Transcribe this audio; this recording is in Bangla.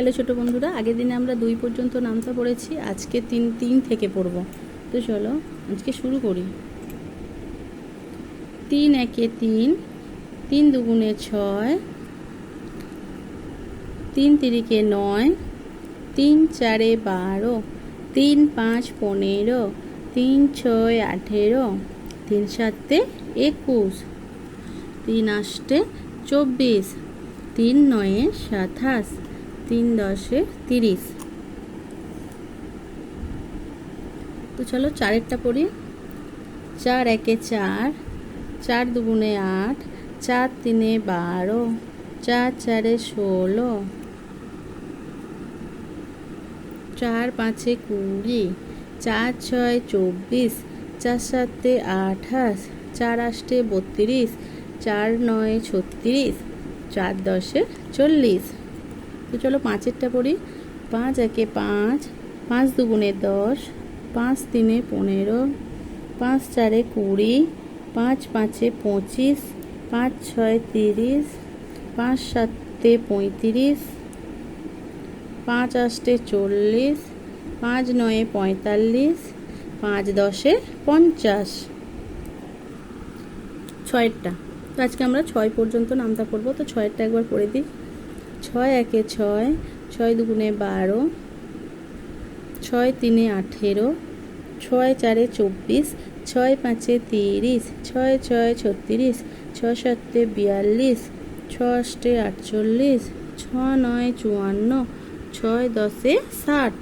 হ্যালো ছোটো বন্ধুরা, আগের দিনে আমরা দুই পর্যন্ত নামতা পড়েছি, আজকে তিন তিন থেকে পড়ব। তো চলো, আজকে শুরু করি। তিন একে তিন তিন দুগুণে ছয়, তিন তিরিকে নয়, তিন চারে বারো, তিন পাঁচ পনেরো, তিন ছয় আঠেরো, তিন সাতে একুশ, তিন আষ্টে চব্বিশ, তিন নয়ে সাতাশ তিন দশে তিরিশ। তো চলো চারেরটা পড়ি। চার একে চার চার দুগুণে আট, চার তিনে বারো, চার চারে ষোলো, চার পাঁচে কুড়ি, চার ছয় চব্বিশ, চার সাতে আঠাশ, চার আষ্টে বত্রিশ, চার নয় ছত্রিশ, চার দশে চল্লিশ। তো চলো পাঁচেরটা পড়ি। পাঁচ একে পাঁচ পাঁচ দুগুণে দশ, পাঁচ তিনে পনেরো, পাঁচ চারে কুড়ি, পাঁচ পাঁচে পঁচিশ, পাঁচ ছয় তিরিশ, পাঁচ সাতে পঁয়ত্রিশ, পাঁচ আষ্টে চল্লিশ, পাঁচ নয়ে পঁয়তাল্লিশ, পাঁচ দশে পঞ্চাশ। ছয়েরটা। তো আজকে আমরা ছয় পর্যন্ত নামতা পড়ব তো ছয়েরটা একবার পড়ে দিই। ছয় একে ছয় ছয় দুগুণে বারো, ছয় তিনে আঠেরো, ছয় চারে চব্বিশ, ছয় পাঁচে তিরিশ, ছয় ছয় ছত্রিশ, ছয় সাতে বিয়াল্লিশ ছ অষ্টে আটচল্লিশ ছ নয় চুয়ান্ন, ছয় দশে ষাট।